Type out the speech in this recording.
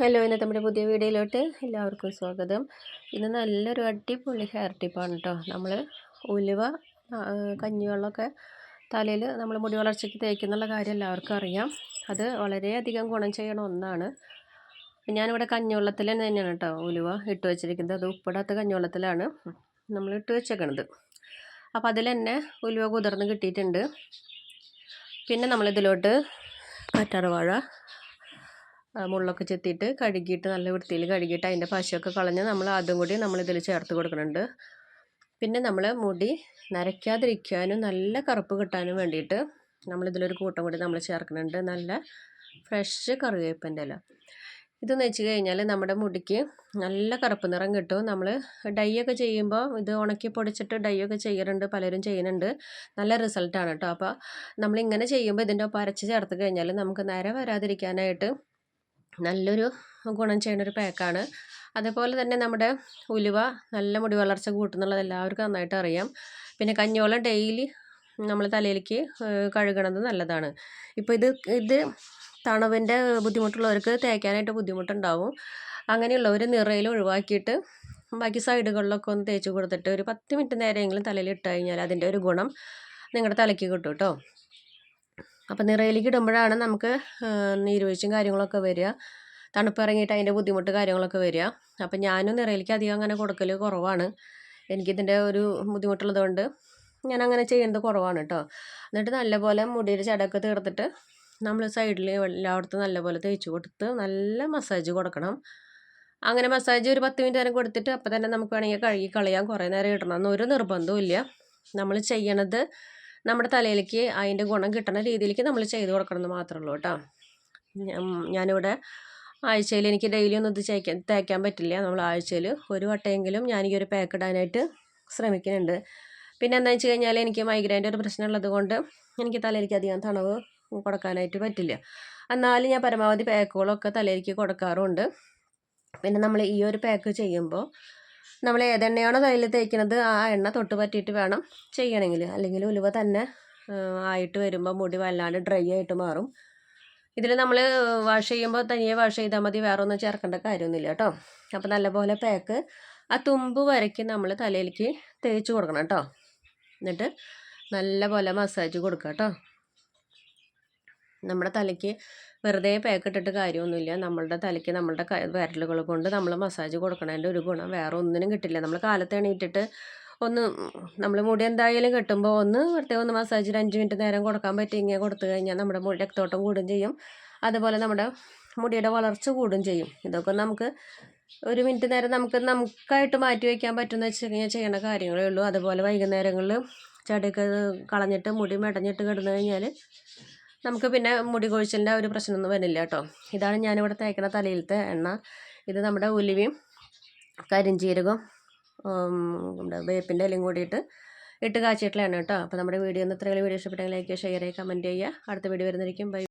Hello ഇന്ന് നമ്മുടെ പുതിയ വീഡിയോയിലോട്ട് എല്ലാവർക്കും സ്വാഗതം. ഇന്ന് നല്ലൊരു അടിപൊളി ഹെയർ ടിപ്പാണ് കേട്ടോ നമ്മൾ ഉലുവ കഞ്ഞിവെള്ളമൊക്കെ തലയിൽ നമ്മൾ മുടി വളർച്ചയ്ക്ക് തേക്കുന്നുള്ള കാര്യം എല്ലാവർക്കും അറിയാം. അത് വളരെയധികം ഗുണം ചെയ്യണ ഒന്നാണ്. ഞാനിവിടെ കഞ്ഞിവെള്ളത്തിൽ തന്നെയാണ് കേട്ടോ ഉലുവ ഇട്ട് വെച്ചിരിക്കുന്നത്. അത് ഉപ്പിടാത്ത കഞ്ഞിവെള്ളത്തിലാണ് നമ്മൾ ഇട്ട് വെച്ചേക്കണത്. അപ്പോൾ അതിൽ തന്നെ ഉലുവ കുതിർന്ന് കിട്ടിയിട്ടുണ്ട്. പിന്നെ നമ്മളിതിലോട്ട് കറ്റാർവാഴ മുള്ളൊക്കെ ചെത്തിയിട്ട് കഴുകിയിട്ട് നല്ല വൃത്തിയിൽ കഴുകിയിട്ട് അതിന്റെ പശയൊക്കെ കളഞ്ഞ് നമ്മൾ അതും കൂടി നമ്മൾ നമ്മളിതിൽ ചേർത്ത് കൊടുക്കുന്നുണ്ട്. പിന്നെ നമ്മൾ മുടി നരയ്ക്കാതിരിക്കാനും നല്ല കറുപ്പ് കിട്ടാനും വേണ്ടിയിട്ട് നമ്മളിതിലൊരു കൂട്ടം കൂടി നമ്മൾ ചേർക്കുന്നുണ്ട്. നല്ല ഫ്രഷ് കറിവേപ്പിന്റെ ഇല. ഇതെന്ന് വെച്ച് കഴിഞ്ഞാൽ നമ്മുടെ മുടിക്ക് നല്ല കറുപ്പ് നിറം കിട്ടും. നമ്മൾ ഡൈ ഒക്കെ ചെയ്യുമ്പോൾ ഇത് ഉണക്കി പൊടിച്ചിട്ട് ഡൈ ഒക്കെ ചെയ്യാറുണ്ട് പലരും ചെയ്യുന്നുണ്ട്. നല്ല റിസൾട്ടാണ് കേട്ടോ. അപ്പോൾ നമ്മളിങ്ങനെ ചെയ്യുമ്പോൾ ഇതിന്റെ ഒപ്പം അരച്ച് ചേർത്ത് കഴിഞ്ഞാൽ നമുക്ക് നര വരാതിരിക്കാനായിട്ട് നല്ലൊരു ഗുണം ചെയ്യുന്ന ഒരു പാക്കാണ്. അതേപോലെ തന്നെ നമ്മുടെ ഉലുവ നല്ല മുടി വളർച്ച കൂട്ടുന്നുള്ളത് എല്ലാവർക്കും നന്നായിട്ട് അറിയാം. പിന്നെ കഞ്ഞോളം ഡെയിലി നമ്മൾ തലയിലേക്ക് കഴുകണത് നല്ലതാണ്. ഇപ്പോൾ ഇത് ഇത് തണുവിന്റെ ബുദ്ധിമുട്ടുള്ളവർക്ക് തേക്കാനായിട്ട് ബുദ്ധിമുട്ടുണ്ടാവും. അങ്ങനെയുള്ളവർ നിറയിൽ ഒഴിവാക്കിയിട്ട് ബാക്കി സൈഡുകളിലൊക്കെ ഒന്ന് തേച്ച് കൊടുത്തിട്ട് ഒരു പത്ത് മിനിറ്റ് നേരമെങ്കിലും തലയിൽ ഇട്ട് കഴിഞ്ഞാൽ അതിന്റെ ഒരു ഗുണം നിങ്ങളുടെ തലയ്ക്ക് കിട്ടും കേട്ടോ അപ്പോൾ നിറയിലേക്ക് ഇടുമ്പോഴാണ് നമുക്ക് നീരുവീഴ്ചയും കാര്യങ്ങളൊക്കെ വരിക. തണുപ്പ് ഇറങ്ങിയിട്ട് അതിന്റെ ബുദ്ധിമുട്ട് കാര്യങ്ങളൊക്കെ വരിക. അപ്പം ഞാനും നിറയിലേക്ക് അധികം അങ്ങനെ കൊടുക്കൽ കുറവാണ്. എനിക്കിതിന്റെ ഒരു ബുദ്ധിമുട്ടുള്ളത് കൊണ്ട് ഞാൻ അങ്ങനെ ചെയ്യുന്നത് കുറവാണ് കേട്ടോ എന്നിട്ട് നല്ലപോലെ മുടിയുടെ ചടക്ക് തീർത്തിട്ട് നമ്മൾ സൈഡിൽ എല്ലായിടത്തും നല്ലപോലെ തേച്ച് കൊടുത്ത് നല്ല മസാജ് കൊടുക്കണം. അങ്ങനെ മസാജ് ഒരു പത്ത് മിനിറ്റ് നേരം കൊടുത്തിട്ട് അപ്പം തന്നെ നമുക്ക് വേണമെങ്കിൽ കഴുകി കളയാം. കുറേ നേരം ഇടണം എന്നൊരു നിർബന്ധവും ഇല്ല നമ്മൾ ചെയ്യണത് നമ്മുടെ തലയിലേക്ക് അതിന്റെ ഗുണം കിട്ടുന്ന രീതിയിലേക്ക് നമ്മൾ ചെയ്ത് കൊടുക്കണം എന്ന് മാത്രമേ ഉള്ളൂ കേട്ടോ. ഞാനിവിടെ ആഴ്ചയിൽ എനിക്ക് ഡെയിലി ഒന്നും ഇത് തേക്കാൻ തേക്കാൻ പറ്റില്ല. നമ്മൾ ആഴ്ചയിൽ ഒരു വട്ടമെങ്കിലും ഞാൻ ഈ ഒരു പാക്ക് ഇടാനായിട്ട് ശ്രമിക്കുന്നുണ്ട്. പിന്നെ എന്താ വെച്ച് കഴിഞ്ഞാൽ എനിക്ക് മൈഗ്രൈന്റെ ഒരു പ്രശ്നം ഉള്ളത് കൊണ്ട് എനിക്ക് തലയിലേക്ക് അധികം തണവ് കൊടുക്കാനായിട്ട് പറ്റില്ല. എന്നാലും ഞാൻ പരമാവധി പാക്കുകളൊക്കെ തലയിലേക്ക് കൊടുക്കാറുണ്ട്. പിന്നെ നമ്മൾ ഈ ഒരു പാക്ക് ചെയ്യുമ്പോൾ നമ്മൾ ഏതെണ്ണയാണോ തലയിൽ തേക്കുന്നത് ആ എണ്ണ തൊട്ട് പറ്റിയിട്ട് വേണം ചെയ്യണമെങ്കിൽ അല്ലെങ്കിൽ ഉലുവ തന്നെ ആയിട്ട് വരുമ്പോൾ മുടി വല്ലാണ്ട് ഡ്രൈ ആയിട്ട് മാറും. ഇതിൽ നമ്മൾ വാഷ് ചെയ്യുമ്പോൾ തനിയെ വാഷ് ചെയ്താൽ മതി. വേറെ ഒന്നും ചേർക്കേണ്ട കാര്യമൊന്നുമില്ല കേട്ടോ. അപ്പോൾ നല്ലപോലെ പാക്ക് ആ തുമ്പ് വരയ്ക്ക് നമ്മൾ തലയിലേക്ക് തേച്ച് കൊടുക്കണം കേട്ടോ. എന്നിട്ട് നല്ലപോലെ മസാജ് കൊടുക്കുക കേട്ടോ. നമ്മുടെ തലയ്ക്ക് വെറുതെ പാക്കിട്ടിട്ട് കാര്യമൊന്നുമില്ല. നമ്മളുടെ തലയ്ക്ക് നമ്മളുടെ വിരലുകൾ കൊണ്ട് നമ്മൾ മസാജ് കൊടുക്കണതിന്റെ ഒരു ഗുണം വേറെ ഒന്നിനും കിട്ടില്ല. നമ്മൾ കാലത്ത് എണീറ്റിട്ട് ഒന്ന് നമ്മൾ മുടി എന്തായാലും കെട്ടുമ്പോൾ ഒന്ന് വെറുതെ ഒന്ന് മസാജ് ഒരു അഞ്ച് മിനിറ്റ് നേരം കൊടുക്കാൻ പറ്റിയെങ്കിൽ കൊടുത്തു കഴിഞ്ഞാൽ നമ്മുടെ മുടി രക്തോട്ടം കൂടും ചെയ്യും. അതുപോലെ നമ്മുടെ മുടിയുടെ വളർച്ച കൂടും ചെയ്യും. ഇതൊക്കെ നമുക്ക് ഒരു മിനിറ്റ് നേരം നമുക്ക് നമുക്കായിട്ട് മാറ്റി വയ്ക്കാൻ പറ്റുന്ന വെച്ച് കഴിഞ്ഞാൽ ചെയ്യേണ്ട കാര്യങ്ങളേ ഉള്ളൂ. അതുപോലെ വൈകുന്നേരങ്ങളിൽ ചെടിയൊക്കെ കളഞ്ഞിട്ട് മുടി മെടഞ്ഞിട്ട് കിടന്നു കഴിഞ്ഞാൽ നമുക്ക് പിന്നെ മുടി കൊഴിച്ചിലിന്റെ ഒരു പ്രശ്നമൊന്നും വരില്ല കേട്ടോ. ഇതാണ് ഞാനിവിടെ തേക്കുന്ന തലയിലത്തെ എണ്ണ. ഇത് നമ്മുടെ ഉലുവയും കരിഞ്ചീരകം നമ്മുടെ വേപ്പിന്റെ ഇലയും കൂടിയിട്ട് ഇട്ട് കാച്ചിട്ടുള്ള എണ്ണ കേട്ടോ. അപ്പോൾ നമ്മുടെ വീഡിയോ ഒന്ന് ഇത്രയും വീഡിയോ ഇഷ്ടപ്പെട്ടെങ്കിൽ ലൈക്ക് ഷെയർ ചെയ്യുക കമന്റ് ചെയ്യുക. അടുത്ത വീഡിയോ വരുന്നതായിരിക്കും. ബൈ